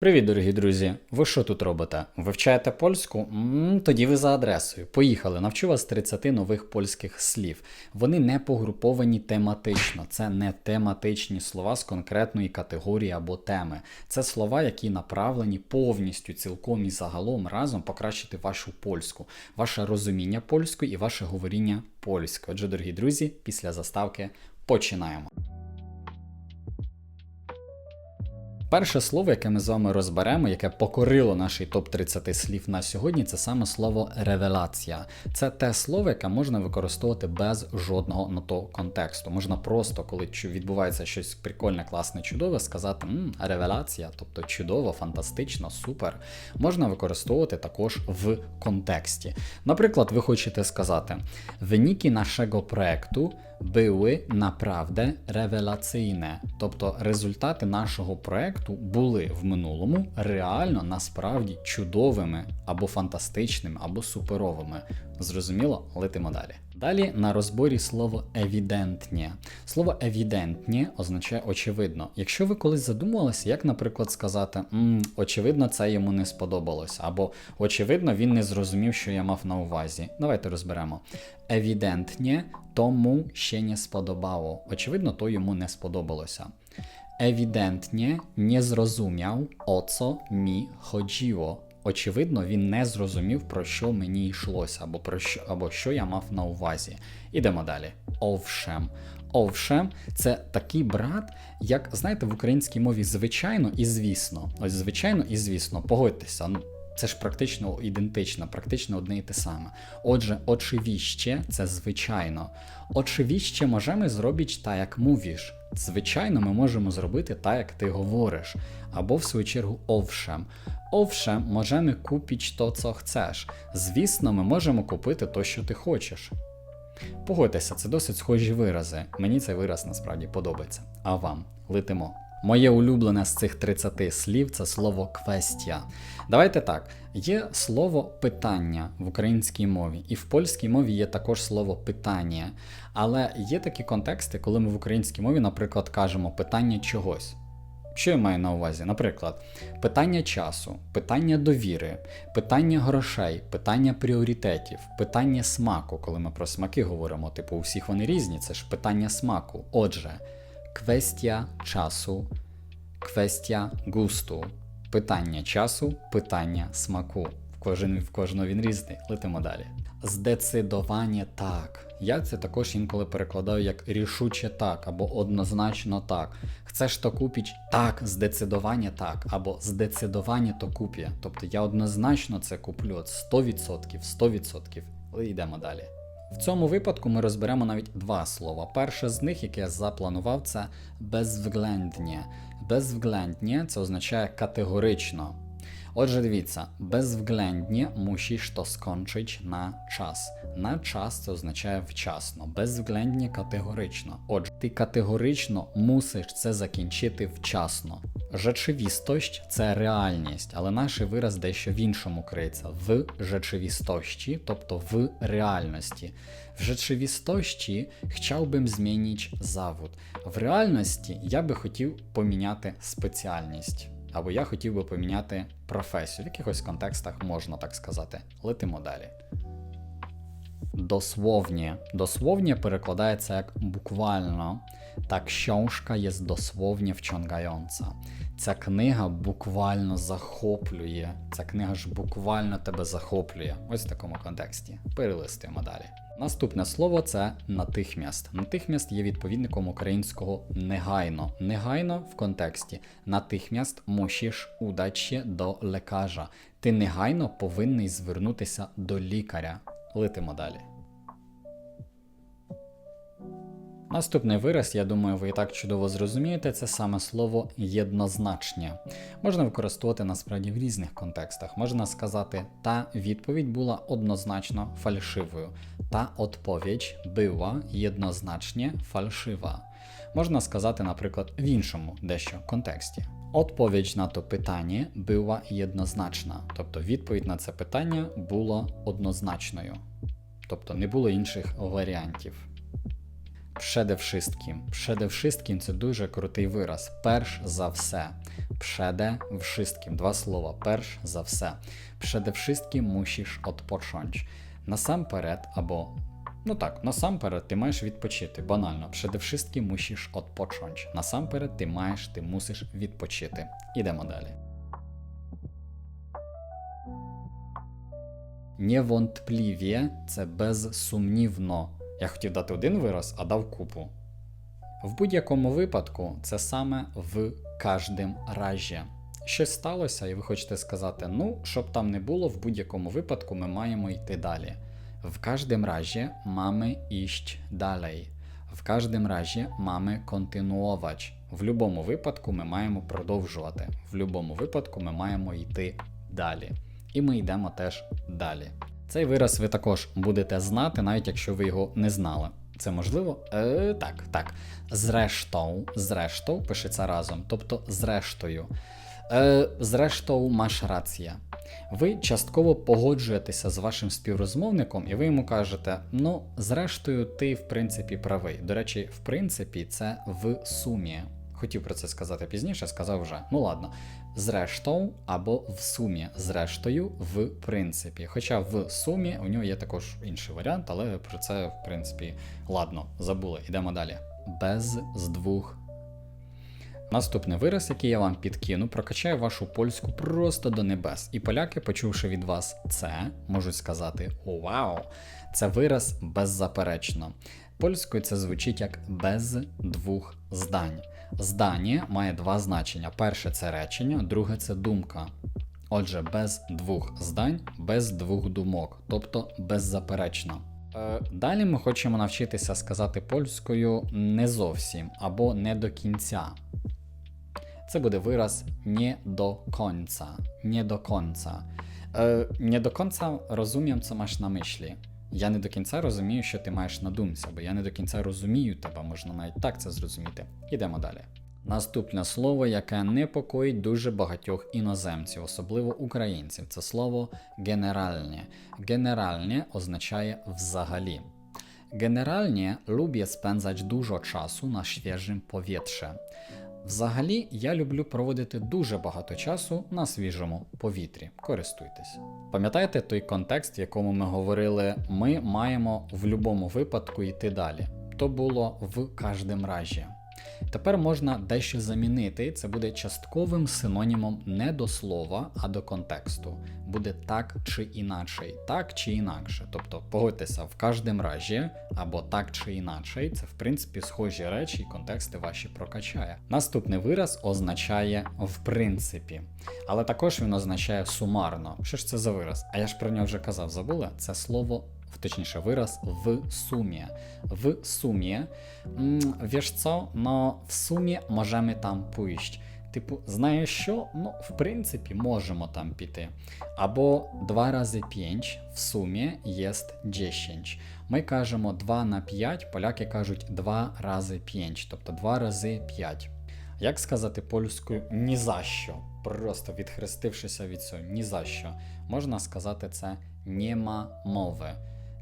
Привіт, дорогі друзі! Ви що тут робите? Вивчаєте польську? м тоді ви за адресою. Поїхали, навчу вас 30 нових польських слів. Вони не погруповані тематично. Це не тематичні слова з конкретної категорії або теми. Це слова, які направлені повністю, цілком і загалом разом покращити вашу польську, ваше розуміння польської і ваше говоріння польською. Отже, дорогі друзі, після заставки починаємо. Перше слово, яке ми з вами розберемо, яке покорило наш топ 30 слів на сьогодні, це саме слово ревелація. Це те слово, яке можна використовувати без жодного на то контексту. Можна просто, коли відбувається щось прикольне, класне, чудове, сказати «М, ревеляція, тобто чудово, фантастично, супер. Можна використовувати також в контексті. Наприклад, ви хочете сказати: виніки нашого проекту były naprawdę rewelacyjne. Тобто результати нашого проекту були в минулому реально насправді чудовими або фантастичними, або суперовими. Зрозуміло, летимо далі. Далі на розборі слово евідентні. Слово евідентні означає очевидно. Якщо ви колись задумувалися, як, наприклад, сказати «М, очевидно, це йому не сподобалось, або очевидно, він не зрозумів, що я мав на увазі. Давайте розберемо. Евідентні тому ще не сподобало. Очевидно, то йому не сподобалося. Nie zrozumiał, o co mi chodziło. Очевидно, він не зрозумів, про що мені йшлося, або про що, або що я мав на увазі. Ідемо далі. Овшем. Овшем це такий брат, як знаєте, в українській мові звичайно і звісно. Ось звичайно і звісно, погодьтеся. Ну, це ж практично ідентично, практично одне і те саме. Отже, очевіще це звичайно. Очевіще можемо зробити так, як мовиш. Звичайно, ми можемо зробити так, як ти говориш. Або в свою чергу овшем. Овшем, можемо купити то, що хочеш. Звісно, ми можемо купити то, що ти хочеш. Погодьтеся, це досить схожі вирази. Мені цей вираз насправді подобається. А вам летимо. Моє улюблене з цих 30 слів це слово квестія. Давайте так: є слово питання в українській мові, і в польській мові є також слово питання. Але є такі контексти, коли ми в українській мові, наприклад, кажемо питання чогось. Що я маю на увазі? Наприклад, питання часу, питання довіри, питання грошей, питання пріоритетів, питання смаку, коли ми про смаки говоримо, типу, у всіх вони різні, це ж питання смаку. Отже, квестія часу, квестія густу, питання часу, питання смаку. В кожен, в кожного він різний. Летимо далі. Здецидування так. Я це також інколи перекладаю як рішуче так або однозначно так. Chcesz то купіч? Так, здецидування так, або здецидування то куп'я. Тобто я однозначно це куплю от 100%, 100%. Але йдемо далі. В цьому випадку ми розберемо навіть два слова. Перше з них, яке я запланував, це безвгленднє. Безвгленднє це означає категорично. Отже, дивіться, безвглендnie musisz to skończyć на час. На час це означає вчасно, безвглендnie категорично. Отже, ти категорично мусиш це закінчити вчасно. Rzeczywistość – це реальність, але наш вираз дещо в іншому криється в rzeczywistości, тобто в реальності. В rzeczywistości chciałbym zmienić zawód. В реальності я би хотів поміняти спеціальність. Або я хотів би поміняти професію. В якихось контекстах можна так сказати. Летимо далі. Dosłownie. Dosłownie перекладається як буквально. Та książka jest dosłownie wciągająca. Ця книга буквально захоплює. Ця книга ж буквально тебе захоплює. Ось в такому контексті. Перелистуємо далі. Наступне слово це натихмяст. Натихмяст є відповідником українського негайно. Негайно в контексті. Натихмяст мусиш się до лекаря. Ти негайно повинний звернутися до лікаря. Летимо далі. Наступний вираз, я думаю, ви і так чудово зрозумієте, це саме слово єднозначне. Можна використовувати насправді в різних контекстах. Можна сказати, та відповідь була однозначно фальшивою. Та відповідь була єднозначне фальшива. Можна сказати, наприклад, в іншому дещо контексті. Odpowiedź на то питання була єднозначна, тобто відповідь на це питання була однозначною, тобто не було інших варіантів. Przede wszystkim. Przede wszystkim це дуже крутий вираз. Перш за все. Przede wszystkim. Два слова. Перш за все. Przede wszystkim musisz odpocząć. Насамперед або Ну так, насамперед ти маєш відпочити. Банально. Przede wszystkim musisz odpocząć. Насамперед ти маєш, ти мусиш відпочити. Ідемо далі. Niewątpliwie це безсумнівно. Я хотів дати один вираз, а дав купу. В будь-якому випадку це саме в кожним разі. Щось сталося, і ви хочете сказати, ну, щоб там не було, в будь-якому випадку ми маємо йти далі. W każdym razie mamy iść dalej. В każdym razie mamy kontynuować. В будь-якому випадку ми маємо продовжувати. В будь-якому випадку ми маємо йти далі. І ми йдемо теж далі. Цей вираз ви також будете знати, навіть якщо ви його не знали. Це можливо? Е, так, так. Зрештою, зрештою пишеться разом, тобто зрештою. Е, зрештою, маш рація. Ви частково погоджуєтеся з вашим співрозмовником, і ви йому кажете: ну, зрештою, ти в принципі правий. До речі, в принципі, це в сумі. Хотів про це сказати пізніше, сказав вже. Ну ладно. Зрештою або в сумі. Зрештою, в принципі. Хоча в сумі у нього є також інший варіант, але про це, в принципі, ладно, забули. Йдемо далі. Без з двох Наступний вираз, який я вам підкину, прокачає вашу польську просто до небес. І поляки, почувши від вас це, можуть сказати: вау! Це вираз беззаперечно. Польською це звучить як без двох здань. Здання має два значення: перше це речення, друге це думка. Отже, без двох здань, без двох думок, тобто беззаперечно. Е, Далі ми хочемо навчитися сказати польською не зовсім або не до кінця. Це буде вираз не до конца. Не до конца. Е, не до конца розумiem, co masz на мислі. Я не до кінця розумію, що ти маєш на думці, бо я не до кінця розумію тебе, можна навіть так це зрозуміти. Ідемо далі. Наступне слово, яке непокоїть дуже багатьох іноземців, особливо українців, це слово генеральне. Генеральне означає взагалі. Generalnie lubię spędzać dużo czasu na świeżym powietrzu. Взагалі, я люблю проводити дуже багато часу на свіжому повітрі. Користуйтесь. Пам'ятаєте той контекст, в якому ми говорили, ми маємо в будь-якому випадку йти далі. То було в кожному разі. Тепер можна дещо замінити, це буде частковим синонімом не до слова, а до контексту. Буде так чи іначе, так чи інакше. Тобто, погодьтеся в кожному разі, або так чи іначе, це в принципі схожі речі і контексти ваші прокачає. Наступний вираз означає в принципі, але також він означає сумарно. Що ж це за вираз? А я ж про нього вже казав, забули? Це слово точніше вираз в сумі. В сумі. Wiesz co, no в сумі можемо там pójść. Типу, знаєш що? Ну, в принципі, можемо там піти. Або 2 рази 5 в сумі є 10. Ми кажемо 2 на 5, поляки кажуть 2 рази 5, тобто 2 рази 5. Як сказати польською ні за що? Просто відхрестившися від цього, ні за що. Можна сказати це нема мови.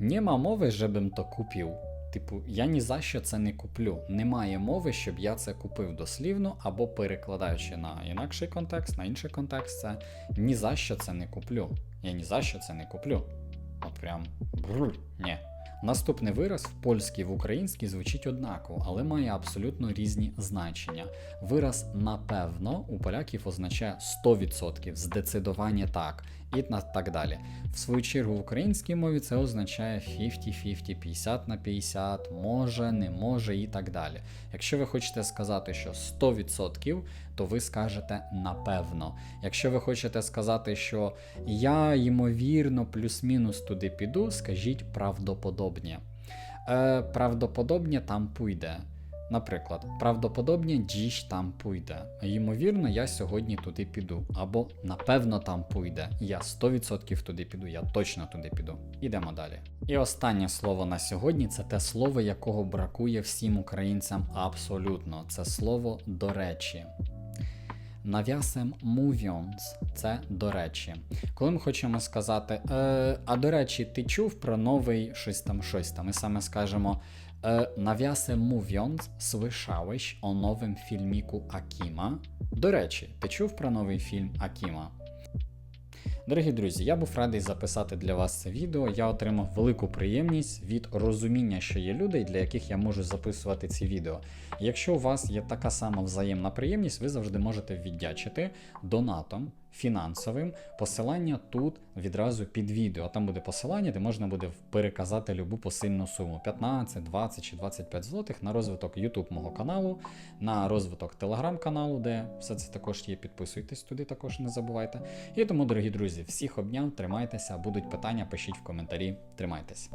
Нема мови, żebym то купив. Типу, я ні за що це не куплю. Немає мови, щоб я це купив дослівно, або перекладаючи на інакший контекст, на інший контекст, це ні за що це не куплю. Я ні за що це не куплю. От прям бррр, ні. Наступний вираз в польській в українській звучить однаково, але має абсолютно різні значення. Вираз напевно у поляків означає 100%, здецидування так і так далі. В свою чергу в українській мові це означає 50-50, 50 на 50, може, не може і так далі. Якщо ви хочете сказати, що 100%, то ви скажете напевно. Якщо ви хочете сказати, що я ймовірно плюс-мінус туди піду, скажіть правдоподобні. Е, Правдоподобні там пуйде. Наприклад, правдоподобні діж там пуйде. Ймовірно, я сьогодні туди піду. Або напевно там пуйде. Я 100% туди піду, я точно туди піду. Ідемо далі. І останнє слово на сьогодні це те слово, якого бракує всім українцям абсолютно. Це слово до речі. Нав'ясем mówiąc, це до речі. Коли ми хочемо сказати, е, а до речі, ти чув про новий щось там щось там, ми саме скажемо е, nawiasem mówiąc, słyszałeś о nowym фільміку Акіма. До речі, ти чув про новий фільм Акіма? Дорогі друзі, я був радий записати для вас це відео. Я отримав велику приємність від розуміння, що є люди, для яких я можу записувати ці відео. Якщо у вас є така сама взаємна приємність, ви завжди можете віддячити донатом фінансовим. Посилання тут відразу під відео. Там буде посилання, де можна буде переказати любу посильну суму 15, 20 чи 25 злотих на розвиток YouTube мого каналу, на розвиток телеграм-каналу, де все це також є. Підписуйтесь туди, також не забувайте. І тому, дорогі друзі, всіх обняв, тримайтеся, будуть питання, пишіть в коментарі. Тримайтесь.